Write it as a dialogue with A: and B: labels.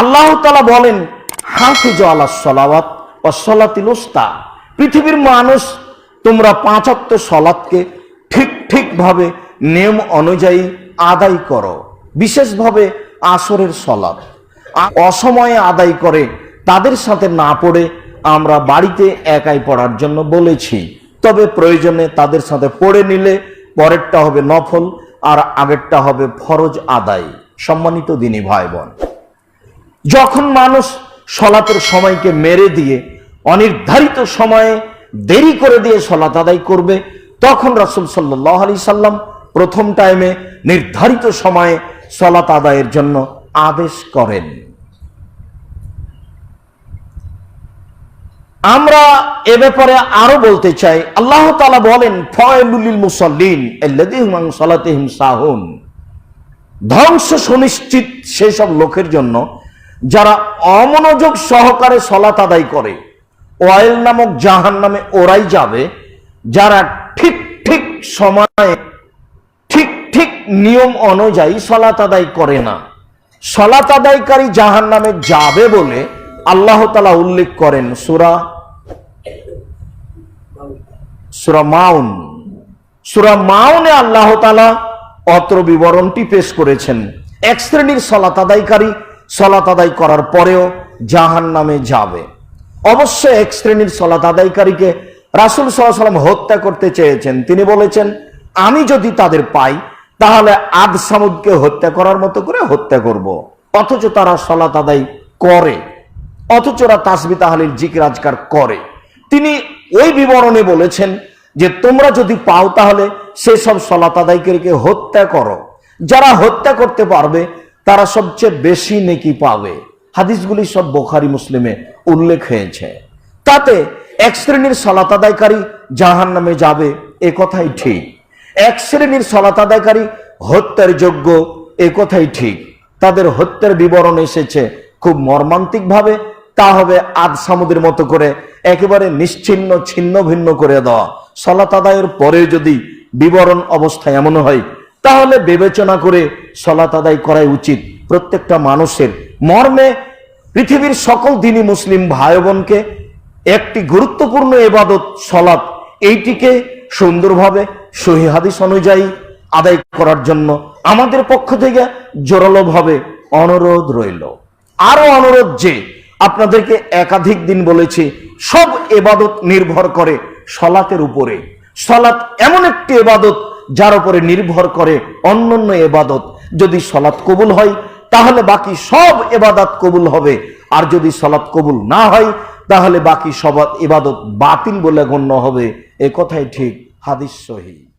A: আল্লাহ তালা বলেন, হাফিজ আল্লাহ সলাওয়াত ও সলাতিল উস্তা। পৃথিবীর মানুষ তোমরা পাঁচাত্ত সলাৎকে ঠিক ঠিকভাবে নিয়ম অনুযায়ী আদায় করো, বিশেষভাবে আসরের সলাৎ। অসময়ে আদায় করে, তাদের সাথে না পড়ে আমরা বাড়িতে একাই পড়ার জন্য বলেছি। তবে প্রয়োজনে তাদের সাথে পড়ে নিলে পরেরটা হবে নফল আর আগেরটা হবে ফরজ আদায়। সম্মানিত দিনী ভাই বোন যখন মানুষ সলাতের সময়কে মেরে দিয়ে, অনির্ধারিত সময়ে দেরি করে দিয়ে সলাত আদায় করবে, তখন রাসুল সাল্লাহ আলি সাল্লাম প্রথম টাইমে নির্ধারিত সময়ে সলাত আদায়ের জন্য আদেশ করেন। আমরা এ ব্যাপারে আরও বলতে চাই। আল্লাহ তালা বলেন ফয়লুলিল মুসল্লিন ধ্বংস সুনিশ্চিত সেসব লোকের জন্য যারা অমনোযোগ সহকারে সলাত আদায় করে, ওয়াইল নামক জাহান নামে ওরাই যাবে, যারা ঠিক ঠিক সময়ে, ঠিক ঠিক নিয়ম অনুযায়ী সলাত আদায় করে না। সলাত আদায়কারী জাহান নামে যাবে বলে আল্লাহ তালা উল্লেখ করেন সুরা সুরা মাউন। সুরা মাউনে আল্লাহ তালা অত্র বিবরণটি পেশ করেছেন। এক শ্রেণির সলাত আদায়কারী সলাত আদায় করার পরেও জাহান নামে যাবে। অবশ্য এক শ্রেণির সলাত আদায়কারীকে রাসুল সাল্লাম হত্যা করতে চেয়েছেন। তিনি বলেছেন, আমি যদি তাদের পাই, তাহলে আদ সামুদকে হত্যা করার মতো করে হত্যা করব। অথচ তারা সলাত আদায় করে। অথচ ওরা তাসবি তাহালির জিকির আজকার করে। তিনি ওই বিবরণে বলেছেন যে, তোমরা যদি পাও তাহলে সেসব সলাত আদায়কারীকে হত্যা করো। যারা হত্যা করতে পারবে তারা সবচেয়ে বেশি নেকি পাবে। হাদিসগুলি সব বোখারি, মুসলিমে উল্লেখ হয়েছে। তাতে এক শ্রেণির সলাত আদায়কারী জাহান নামে যাবে, এ কথাই ঠিক। এক শ্রেণির সলাত আদায়কারী হত্যার যোগ্য, এ কথাই ঠিক। তাদের হত্যার বিবরণ এসেছে খুব মর্মান্তিক ভাবে তা হবে আদ সামুদের মতো করে একেবারে নিশ্চিন্ন, ছিন্ন ভিন্ন করে দেওয়া। সলাত আদায়ের পরে যদি বিবরণ অবস্থা এমন হয় তাহলে বিবেচনা করে সলাত আদায় করাই উচিত। প্রত্যেকটা মানুষের মর্মে পৃথিবীর সকল দিনই মুসলিম ভাই বোনকে একটি গুরুত্বপূর্ণ এবাদত, সলাৎ, এইটিকে সুন্দরভাবে সহি হাদিস অনুযায়ী আদায় করার জন্য আমাদের পক্ষ থেকে জোরালোভাবে অনুরোধ রইল। আরও অনুরোধ যে, আপনাদেরকে একাধিক দিন বলেছি, সব এবাদত নির্ভর করে সলাতের উপরে। সলাৎ এমন একটি এবাদত যার উপরে নির্ভর করে অন্যান্য এবাদত। যদি সলাৎ কবুল হয়, তাহলে বাকি সব এবাদত কবুল হবে। আর যদি সলাৎ কবুল না হয়, তাহলে বাকি সব এবাদত বাতিল বলে গণ্য হবে। এ কথাই ঠিক, হাদিস সহি।